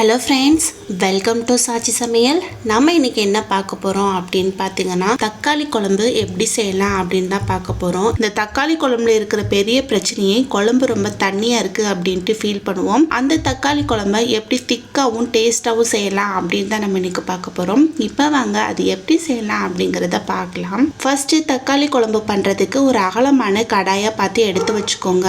Hello friends welcome to Chachi Samayal நம்ம இன்னைக்கு என்ன பார்க்க போகிறோம் அப்படின்னு பார்த்தீங்கன்னா தக்காளி குழம்பு எப்படி செய்யலாம் அப்படின்னு தான் பார்க்க போகிறோம் இந்த தக்காளி குழம்புல இருக்கிற பெரிய பிரச்சனையே குழம்பு ரொம்ப தண்ணியாக இருக்குது அப்படின்ட்டு ஃபீல் பண்ணுவோம். அந்த தக்காளி குழம்ப எப்படி திக்காகவும் டேஸ்ட்டாகவும் செய்யலாம் அப்படின்னு தான் நம்ம இன்னைக்கு பார்க்க போகிறோம் இப்போ வாங்க அது எப்படி செய்யலாம் அப்படிங்கிறத பார்க்கலாம். ஃபர்ஸ்ட்டு தக்காளி குழம்பு பண்ணுறதுக்கு ஒரு அகலமான கடாயை பார்த்து எடுத்து வச்சுக்கோங்க.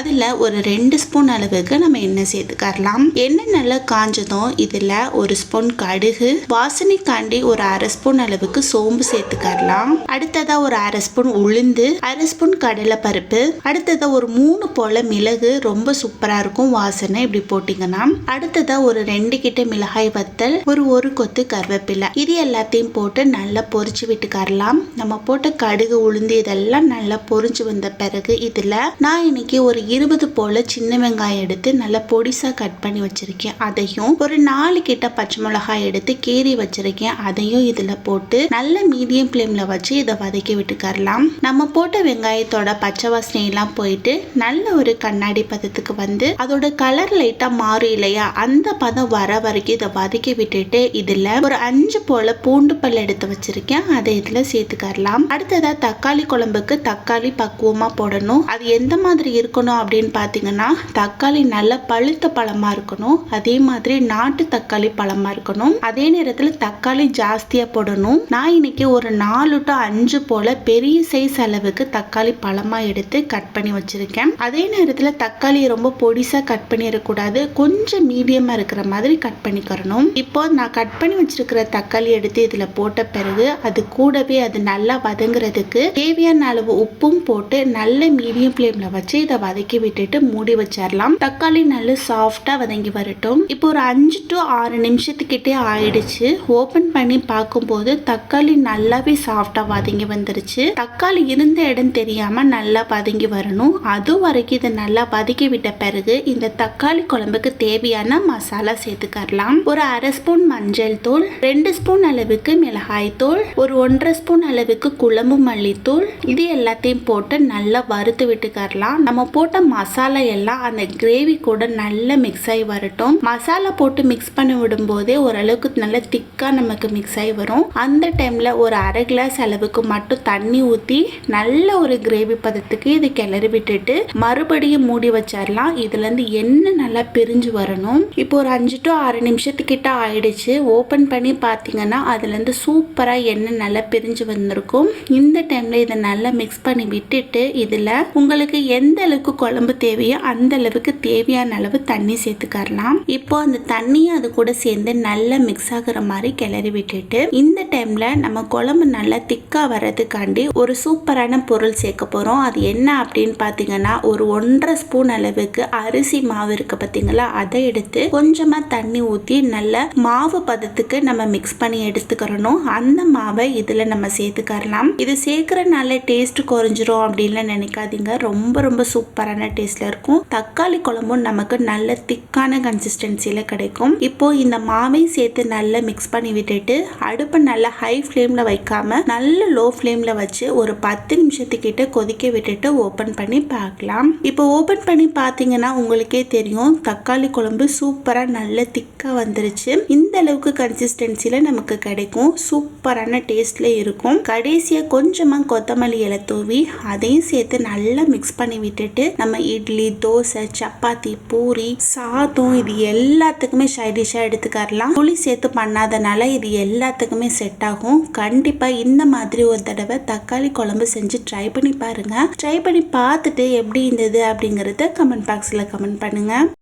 அதில் ஒரு ரெண்டு ஸ்பூன் அளவுக்கு நம்ம எண்ணெய் சேர்த்துக்கரலாம். எண்ணெய் நல்லா காஞ்சதும் இதில் ஒரு ஸ்பூன் கடுகு. வாசனைக்காண்டி ஒரு அரை ஸ்பூன் அளவுக்கு சோம்பு சேர்த்துக்கரலாம். அடுத்ததாக ஒரு அரை ஸ்பூன் உளுந்து அரை ஸ்பூன் கடலை பருப்பு அடுத்ததாக ஒரு மூணு போல மிளகு. ரொம்ப சூப்பராக இருக்கும் வாசனை இப்படி போட்டிங்கன்னா. அடுத்ததாக ஒரு ரெண்டு கிட்ட மிளகாய் வத்தல் ஒரு ஒரு கொத்து கருவேப்பிலை. இது எல்லாத்தையும் போட்டு நல்லா பொரிச்சு விட்டுக்கரலாம். நம்ம போட்ட கடுகு உளுந்து இதெல்லாம் நல்லா பொரிஞ்சு வந்த பிறகு இதில் நான் இன்னைக்கு ஒரு இருபது போல சின்ன வெங்காயம் எடுத்து நல்லா பொடிசாக கட் பண்ணி வச்சுருக்கேன். அதையும் ஒரு நாலு கிட்ட பச்சை மிளகாய் எடுத்து கீறி வச்சிருக்கேன். அதையும் இதுல போட்டு நல்ல மீடியம் ஃப்ளேம்ல வச்சு இதை வதக்கி விட்டுக்கரலாம். நம்ம போட்ட வெங்காயத்தோட பச்சை வாசனை எல்லாம் போயிட்டு நல்ல ஒரு கண்ணாடி பதத்துக்கு வந்து அதோட கலர் லைட்டா மாறும் இல்லையா? அந்த பதம் வர வரைக்கும் இதை வதக்கி விட்டுட்டு இதுல ஒரு அஞ்சு போல பூண்டு பல் எடுத்து வச்சிருக்கேன். அதை இதுல சேர்த்துக்கரலாம். அடுத்ததா தக்காளி குழம்புக்கு தக்காளி பக்குவமா போடணும். அது எந்த மாதிரி இருக்கணும் அப்படின்னு பார்த்தீங்கன்னா தக்காளி நல்ல பழுத்த பழமா இருக்கணும். அதே மாதிரி நாட்டு தக்காளி பழமா இருக்கணும். அதே நேரத்தில் தக்காளி ஜாஸ்தியா போடணும். நான் இன்னைக்கு ஒரு நாலு டு அஞ்சு போல பெரிய சைஸ் அளவுக்கு தக்காளி பழமா எடுத்து கட் பண்ணி வச்சிருக்கேன். அதே நேரத்தில் தக்காளி ரொம்ப பொடிசா கட் பண்ணிடக்கூடாது. கொஞ்சம் மீடியமா இருக்கிற மாதிரி கட் பண்ணிக்கிறணும். இப்போ நான் கட் பண்ணி வச்சிருக்கிற தக்காளி எடுத்து இதுல போட்ட பிறகு அது கூடவே அது நல்லா வதங்குறதுக்கு தேவையான அளவு உப்பும் போட்டு நல்ல மீடியம் ஃப்ளேம்ல வச்சு இதை வதக்கி விட்டுட்டு மூடி வச்சிடலாம் தக்காளி நல்லா சாஃப்டா வதங்கி வரட்டும். இப்போ ஒரு அஞ்சு டு ஆறு நிமிஷத்துக்கிட்டே ஆயிடுச்சு. ஓபன் பண்ணி பார்க்கும்போது தக்காளி நல்லாவே சாஃப்டா வதங்கி வந்துருச்சு. தக்காளி இருந்த இடம் தெரியாம நல்லா வதங்கி வரணும். அது வரைக்கும் இதை நல்லா வதக்கி விட்ட பிறகு இந்த தக்காளி குழம்புக்கு தேவையான மசாலா சேர்த்துக்கரலாம். ஒரு அரை ஸ்பூன் மஞ்சள் தூள் ரெண்டு ஸ்பூன் அளவுக்கு மிளகாய் தூள் ஒரு ஒன்றரை ஸ்பூன் அளவுக்கு குழம்பு மல்லித்தூள். இது எல்லாத்தையும் போட்டு நல்லா வறுத்து விட்டுக்கரலாம். நம்ம போட்ட மசாலா எல்லாம் அந்த கிரேவி கூட நல்லா மிக்ஸ் ஆகி வரட்டும். மசாலா போட்டு மிக்ஸ் பண்ணி விடும்போதே ஓரளவுக்கு நல்லா திக்காக நமக்கு மிக்ஸ் ஆகி வரும். அந்த டைமில் ஒரு அரை கிளாஸ் அளவுக்கு மட்டும் தண்ணி ஊற்றி நல்ல ஒரு கிரேவி பதத்துக்கு இது கிளறி விட்டுட்டு மறுபடியும் மூடி வச்சிடலாம் இதுலேருந்து எண்ணெய் நல்லா பிரிஞ்சு வரணும். இப்போ ஒரு அஞ்சு டு ஆறு நிமிஷத்துக்கிட்ட ஆயிடுச்சு. ஓப்பன் பண்ணி பார்த்தீங்கன்னா அதுலேருந்து சூப்பராக எண்ணெய் நல்லா பிரிஞ்சு வந்திருக்கும். இந்த டைமில் இதை நல்லா மிக்ஸ் பண்ணி விட்டுட்டு இதில் உங்களுக்கு எந்த அளவுக்கு குழம்பு தேவையோ அந்த அளவுக்கு தேவையான அளவு தண்ணி சேர்த்துக்கரலாம். இப்போ அந்த தண்ணியும் அது கூட சேர்ந்து நல்லா மிக்ஸ் ஆகுற மாதிரி கிளறி விட்டுட்டு இந்த டைம்ல நம்ம குழம்பு நல்லா திக்காக வர்றதுக்காண்டி ஒரு சூப்பரான பொருள் சேர்க்க போகிறோம் அது என்ன அப்படின்னு பார்த்தீங்கன்னா ஒரு ஒன்றரை ஸ்பூன் அளவுக்கு அரிசி மாவு இருக்கு பார்த்தீங்களா அதை எடுத்து கொஞ்சமாக தண்ணி ஊற்றி நல்ல மாவு பதத்துக்கு நம்ம மிக்ஸ் பண்ணி எடுத்துக்கிறணும். அந்த மாவை இதில் நம்ம சேர்த்துக்கரலாம். இது சேர்க்கறனால டேஸ்ட் குறைஞ்சிரும் அப்படின்லாம் நினைக்காதீங்க. ரொம்ப ரொம்ப சூப்பரான டேஸ்ட்ல இருக்கும். தக்காளி குழம்பும் நமக்கு நல்ல திக்கான கன்சிஸ்டன்சியில் கிடைக்கும். இப்போ இந்த மாவையும் சேர்த்து நல்லா மிக்ஸ் பண்ணி விட்டுட்டு அடுப்பை நல்லா ஹை ஃப்ளேமில் வைக்காம நல்ல லோ ஃப்ளேமில் வச்சு ஒரு பத்து நிமிஷத்துக்கிட்ட கொதிக்க விட்டுட்டு ஓப்பன் பண்ணி பார்க்கலாம். இப்போ ஓப்பன் பண்ணி பார்த்தீங்கன்னா உங்களுக்கே தெரியும் தக்காளி குழம்பு சூப்பராக நல்ல திக்காக வந்துருச்சு. இந்த அளவுக்கு கன்சிஸ்டன்சியில் நமக்கு கிடைக்கும். சூப்பரான டேஸ்ட்ல இருக்கும். கடைசியாக கொஞ்சமாக கொத்தமல்லி இலை தூவி அதையும் சேர்த்து நல்லா மிக்ஸ் பண்ணி விட்டுட்டு நம்ம இட்லி தோசை சப்பாத்தி பூரி சாதம் இது எல்லாத்துக்குமே சைடிஷாக எடுத்துக்கரலாம். புளி சேர்த்து பண்ணாதனால இது எல்லாத்துக்குமே செட் ஆகும். கண்டிப்பாக இந்த மாதிரி ஒரு தடவை தக்காளி குழம்பு செஞ்சு ட்ரை பண்ணி பாருங்கள் ட்ரை பண்ணி பார்த்துட்டு எப்படி இருந்தது அப்படிங்கிறத கமெண்ட் பாக்ஸில் கமெண்ட் பண்ணுங்கள்